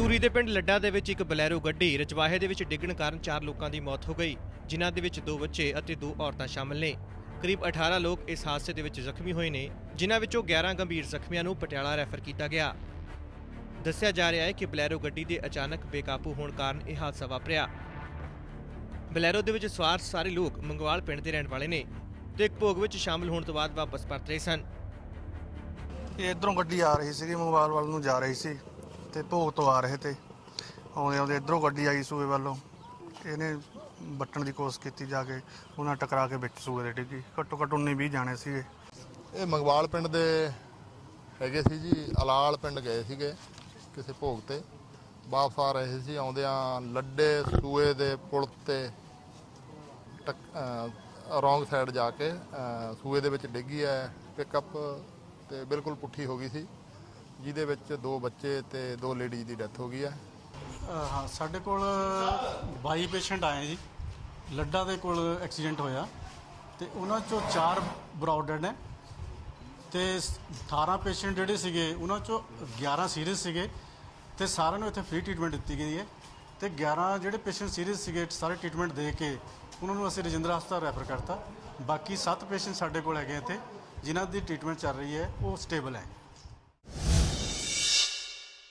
ਤੂਰੀ ਦੇ ਪਿੰਡ ਲੱਡਾ ਦੇ ਵਿੱਚ ਇੱਕ ਬਲੈਰੋ ਗੱਡੀ ਰਜਵਾਹੇ ਦੇ ਵਿੱਚ ਡਿੱਗਣ ਕਾਰਨ ਚਾਰ ਲੋਕਾਂ ਦੀ ਮੌਤ ਹੋ ਗਈ, ਜਿਨ੍ਹਾਂ ਦੇ ਵਿੱਚ ਦੋ ਬੱਚੇ ਅਤੇ ਦੋ ਔਰਤਾਂ ਸ਼ਾਮਲ ਨੇ। ਕਰੀਬ 18 ਲੋਕ ਇਸ ਹਾਦਸੇ ਦੇ ਵਿੱਚ ਜ਼ਖਮੀ ਹੋਏ ਨੇ, ਜਿਨ੍ਹਾਂ ਵਿੱਚੋਂ 11 ਗੰਭੀਰ ਜ਼ਖਮੀਆਂ ਨੂੰ ਪਟਿਆਲਾ ਰੈਫਰ ਕੀਤਾ ਗਿਆ। ਦੱਸਿਆ ਜਾ ਰਿਹਾ ਹੈ ਕਿ ਬਲੈਰੋ ਗੱਡੀ ਦੇ ਅਚਾਨਕ ਬੇਕਾਬੂ ਹੋਣ ਕਾਰਨ ਇਹ ਹਾਦਸਾ ਵਾਪਰਿਆ। ਬਲੈਰੋ ਦੇ ਵਿੱਚ ਸਵਾਰ ਸਾਰੇ ਲੋਕ ਮੰਗਵਾਲ ਪਿੰਡ ਦੇ ਰਹਿਣ ਵਾਲੇ ਨੇ ਤੇ ਇੱਕ ਭੋਗ ਵਿੱਚ ਸ਼ਾਮਲ ਹੋਣ ਤੋਂ ਬਾਅਦ ਵਾਪਸ ਪਰਤ ਰਹੇ ਸਨ। ਇਹ ਇਧਰੋਂ ਗੱਡੀ ਆ ਰਹੀ ਸੀਗੀ, ਮੰਗਵਾਲ ਵੱਲ ਨੂੰ ਜਾ ਰਹੀ ਸੀ। ਤੇ ਭੋਗ ਤੋਂ ਆ ਰਹੇ ਤੇ ਆਉਂਦੇ ਆਉਂਦੇ ਇਧਰੋਂ ਗੱਡੀ ਆਈ ਸੂਏ ਵੱਲੋਂ। ਇਹਨੇ ਬੱਟਣ ਦੀ ਕੋਸ਼ਿਸ਼ ਕੀਤੀ ਜਾ ਕੇ, ਉਹਨਾਂ ਟਕਰਾ ਕੇ ਵਿੱਚ ਸੂਏ ਦੇ ਡਿੱਗੀ। ਘੱਟੋ ਘੱਟ 19 20 ਜਾਣੇ ਸੀਗੇ। ਇਹ ਮੰਗਵਾਲ ਪਿੰਡ ਦੇ ਹੈਗੇ ਸੀ ਜੀ, ਅਲਾਲ ਪਿੰਡ ਗਏ ਸੀਗੇ ਕਿਸੇ ਭੋਗ ਤੇ। ਵਾਪਸ ਆ ਰਹੇ ਸੀ ਆਉਂਦਿਆਂ ਲੱਡੇ ਸੂਏ ਦੇ ਪੁਲ ਤੇ ਰੋਂਗ ਸਾਈਡ ਜਾ ਕੇ ਸੂਏ ਦੇ ਵਿੱਚ ਡਿੱਗੀ ਹੈ ਪਿਕਅਪ ਤੇ ਬਿਲਕੁਲ ਪੁੱਠੀ ਹੋ ਗਈ ਸੀ। ਜਿਹਦੇ ਵਿੱਚ ਦੋ ਬੱਚੇ ਤੇ ਦੋ ਲੇਡੀਜ਼ ਦੀ ਡੈਥ ਹੋ ਗਈ ਹੈ। ਹਾਂ, ਸਾਡੇ ਕੋਲ 22 ਪੇਸ਼ੈਂਟ ਆਏ ਜੀ। ਲੱਡਾ ਦੇ ਕੋਲ ਐਕਸੀਡੈਂਟ ਹੋਇਆ ਤੇ ਉਹਨਾਂ ਚੋਂ 4 ਬਰਾਊਡਡ ਨੇ ਤੇ 18 ਪੇਸ਼ੈਂਟ ਜਿਹੜੇ ਸੀਗੇ, ਉਹਨਾਂ ਚੋਂ 11 ਸੀਰੀਅਸ ਸੀਗੇ ਤੇ ਸਾਰਿਆਂ ਨੂੰ ਇੱਥੇ ਫ੍ਰੀ ਟ੍ਰੀਟਮੈਂਟ ਦਿੱਤੀ ਗਈ ਹੈ ਤੇ 11 ਜਿਹੜੇ ਪੇਸ਼ੈਂਟ ਸੀਰੀਅਸ ਸੀਗੇ, ਸਾਰੇ ਟ੍ਰੀਟਮੈਂਟ ਦੇ ਕੇ ਉਹਨਾਂ ਨੂੰ ਅਸੀਂ ਰਜਿੰਦਰਾ ਹਸਪਤਾਲ ਰੈਫਰ ਕਰਤਾ। ਬਾਕੀ 7 ਪੇਸ਼ੈਂਟ ਸਾਡੇ ਕੋਲ ਹੈਗੇ ਇੱਥੇ, ਜਿਨ੍ਹਾਂ ਦੀ ਟ੍ਰੀਟਮੈਂਟ ਚੱਲ ਰਹੀ ਹੈ, ਉਹ ਸਟੇਬਲ ਹੈ।